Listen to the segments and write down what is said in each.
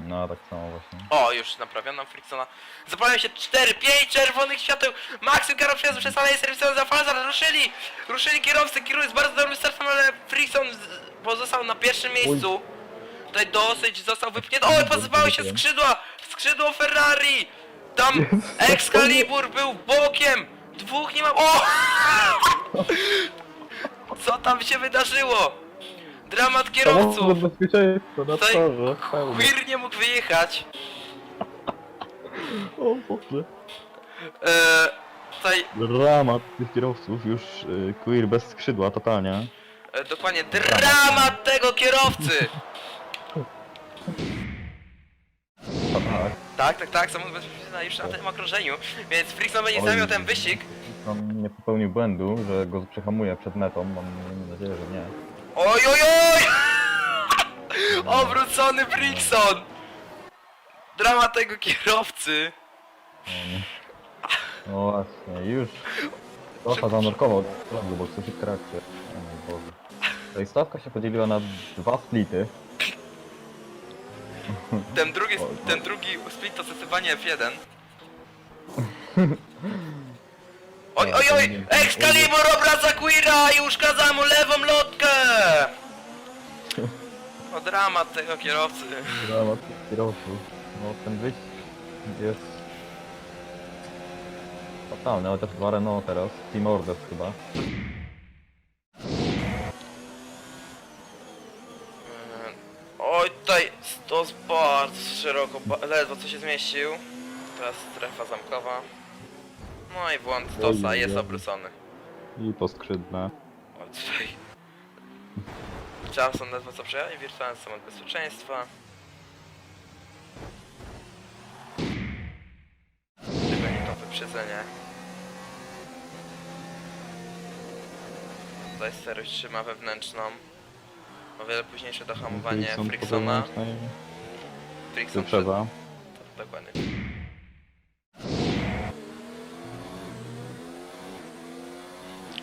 No tak samo właśnie. O, już naprawiono Fricksona. Zapalają się 4, 5 czerwonych świateł. Maxim kierowca przez przez Aleję serwisową za Falzar. Ruszyli! Ruszyli kierowcy, kierują z bardzo dobrym startem, ale Frickson z- pozostał na pierwszym miejscu. Tutaj dosyć został wypchnięty. Oj, posypały się skrzydła! Skrzydło Ferrari! Tam Excalibur był bokiem! Dwóch nie ma... O! Co tam się wydarzyło? Dramat kierowców! Samochód bezpieczeństwa na Tutaj torze. pełny. Queer nie mógł wyjechać. O Boże. Eee, tutaj Dramat tych kierowców, już y, queer bez skrzydła, totalnie. e, dokładnie dramat tego kierowcy. Tak. Tak, tak, tak, samochód bezpieczny już na tym okrążeniu, więc Frickson będzie Oj. zamiał ten wyścig. On nie popełnił błędu, że go przehamuje przed metą, mam nadzieję, że nie. Oj, oj, oj! Obrócony Frickson! Dramat tego kierowcy. No właśnie, już. Trochę zanurkował bo coś w trakcie. O mój Boże. Ta stawka się podzieliła na dwa splity. Ten drugi, Oj, ten drugi split to zdecydowanie F1. Oj, oj, oj! Excalibur obraca Queera i uszkadza mu lewą lotkę! O dramat tego kierowcy. Dramat tych kierowców. No ten wyścig jest... Fatalny, ale też dwa Renault teraz. Team Orders chyba. Oj, tutaj to jest bardzo szeroko, ba- ledwo co się zmieścił. Teraz strefa zamkowa. No i błąd Tosa Oj, jest oj. obrócony. I to skrzydne. O, tutaj. Charleston ledwo co przejechał i wirtualny samolot bezpieczeństwa. Tylko nie to wyprzedzenie. Tutaj sterość trzyma wewnętrzną. O wiele późniejsze dohamowanie Frickson Fricksona. Frickson Wyprzedza. przed- Dokładnie.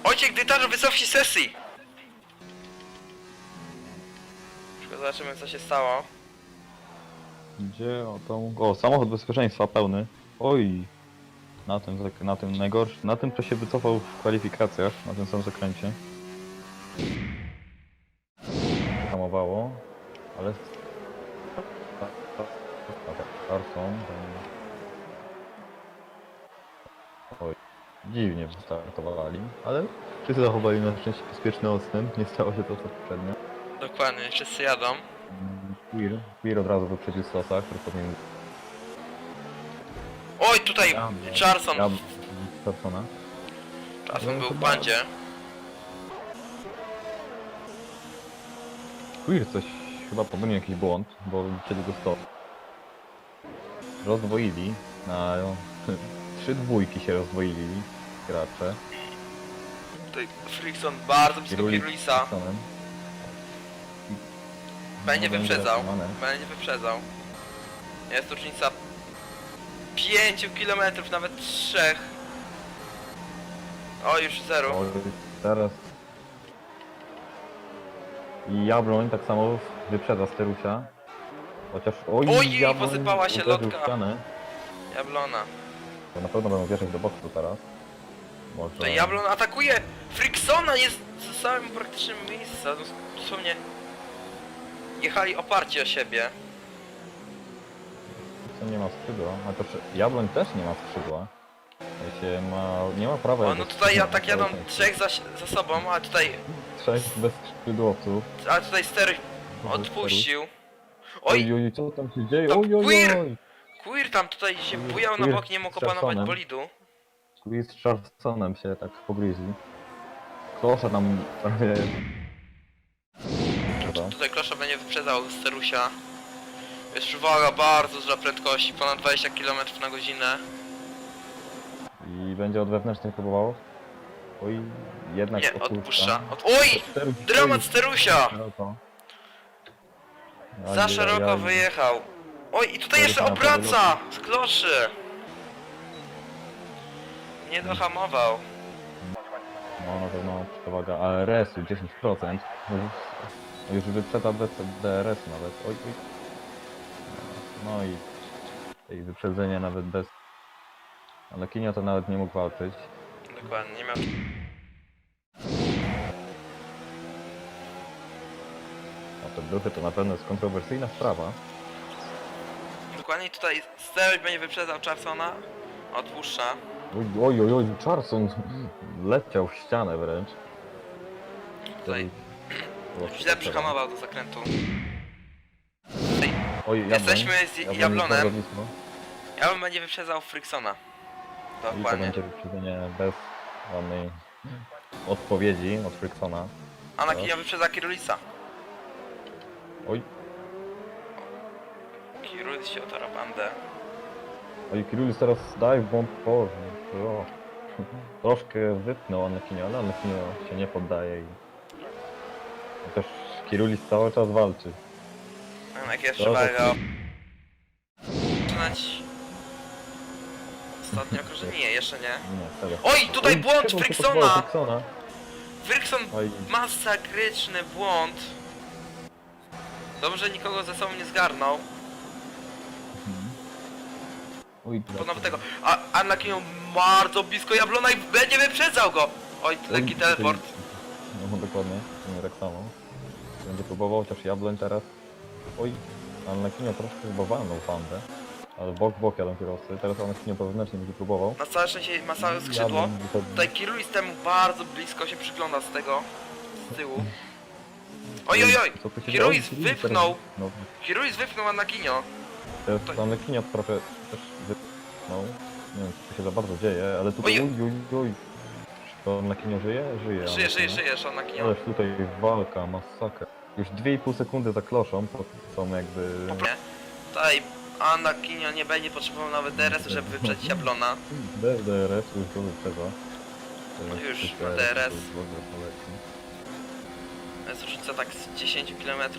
Ojciec dyktator wysokiej sesji! Zobaczymy co się stało. Gdzie o tą... O, samochód bezpieczeństwa pełny. Oj. Na tym, na tym najgorszy, na tym to się wycofał w kwalifikacjach, na tym samym zakręcie. Hamowało, ale... Carson... Oj, dziwnie wystartowali, ale wszyscy zachowali na szczęście bezpieczny odstęp, nie stało się to co poprzednio. Dokładnie, wszyscy jadą. Queer, Queer od razu wyprzedził Stosa, który powinien... Oj, tutaj Ja- Charlson. Ja... Carsona. Charlson Ja był w bandzie. Queer coś chyba pomylił jakiś błąd, bo wyprzedził go stop. Rozdwoili na... Trzy dwójki się rozdwoili gracze. Tutaj Frickson bardzo blisko Kieruli Kirulisa. Będzie wyprzedzał. Będzie wyprzedzał. Jest różnica 5 km, nawet 3. O, już 0. Oj, teraz... I Jabloń tak samo wyprzedza Sterusia. Chociaż... Oj, Oj, Jabloń posypała się uderzył w lotka. ścianę. Jablona. To na pewno będą wjeżdżać do boksu teraz. Może... To Jablon atakuje Fricksona, jest w samym praktycznym miejscu. No, Dosłownie jechali oparci o siebie. Co nie ma skrzydła, a to przy... Jabloń też nie ma skrzydła. W sensie ma... nie ma prawa... O, no tutaj ja tak jadą trzech za, za sobą, a tutaj, Trzech bez skrzydłowców. a tutaj stery odpuścił. Oj, Oj, oj, co tam się dzieje? To Oj, oj, queer! oj! Queer tam tutaj się bujał na Queer bok, nie mógł z opanować bolidu. Quiz z Charlsonem się tak pogryzli. Klosze tam prawie... Tutaj Klosza będzie wyprzedzał Sterusia. Jest uwaga, bardzo duża prędkość, ponad 20 km na godzinę. I będzie od wewnętrznych próbował. Oj, jednak Nie, odpuszcza. odpuszcza. Od... Oj! Steruś, Dramat. Sterusia! Szeroko. Za szeroko wyjechał. Oj, i tutaj jeszcze obraca! Z kloszy! Nie dohamował. No na pewno przewaga ARS-u 10%. Już, już wyprzedza DRS nawet. Oj, oj. No i, i wyprzedzenie nawet bez... Ale Kinio to nawet nie mógł walczyć. Dokładnie, nie miał... A te duchy to na pewno jest kontrowersyjna sprawa. Dokładnie tutaj Steroid będzie wyprzedzał Charsona. Odpuszcza. Oj, oj, oj, oj, Charson leciał w ścianę wręcz. Tutaj źle przyhamował do zakrętu. Oj. Jesteśmy z Jabłoń Jablonem. jest bardzo blisko. Ja bym będzie wyprzedzał Friksona. I to Dokładnie. będzie wyprzedzenie bez żadnej odpowiedzi od Fricksona. Anakinia wyprzedza Kirulisa. Oj, Kirulis się otara bandę. oj, Kirulis teraz dive bomb o. Troszkę wypnął Anakinio, ale Anakinio się nie poddaje i... Chociaż Kirulis cały czas walczy. Anak jeszcze Dobra. trzeba go... Zaczynać... Ostatnie okrążenie? Nie, jeszcze nie. Nie. Oj, tutaj błąd czego się Fricksona! Oj, masakryczny błąd. Dobrze nikogo ze sobą nie zgarnął. oj, Ponad tego. A Anakin bardzo blisko Jablona i będzie wyprzedzał go. Oj, lekki Oj, teleport. No dokładnie, nie tak samo. Będzie próbował chociaż jabloń teraz. Oj, Anakinio troszkę chyba walnął pandę. Ale bok bok jadą kierowcy. Teraz Anakinio to wewnętrznie będzie próbował. Na całe szczęście ma całe skrzydło. Jabloń wychodzi. Tutaj Kirulis temu bardzo blisko się przygląda z tego. Z tyłu. Oj, oj, oj! Co tu się Kirulis dzieje? Wypchnął. teraz- No, Kirulis wypchnął Anakinio. teraz To- Anakinio trochę też wypchnął. Nie wiem, co tu się za bardzo dzieje, ale tutaj... Oj. Oj, oj. To Anakinio żyje? Żyje. Żyje, żyje, Anakinio. żyje, Anakinio. Ależ tutaj walka, masakra. Już 2,5 sekundy za kloszą, to są jakby... Nie. Tutaj Anakinio nie będzie potrzebował nawet DRS-u, żeby wyprzedzić Jablona. DRS już go wyprzedza. No już, DRS. w ogóle poleci. Jest różnica tak z 10 km.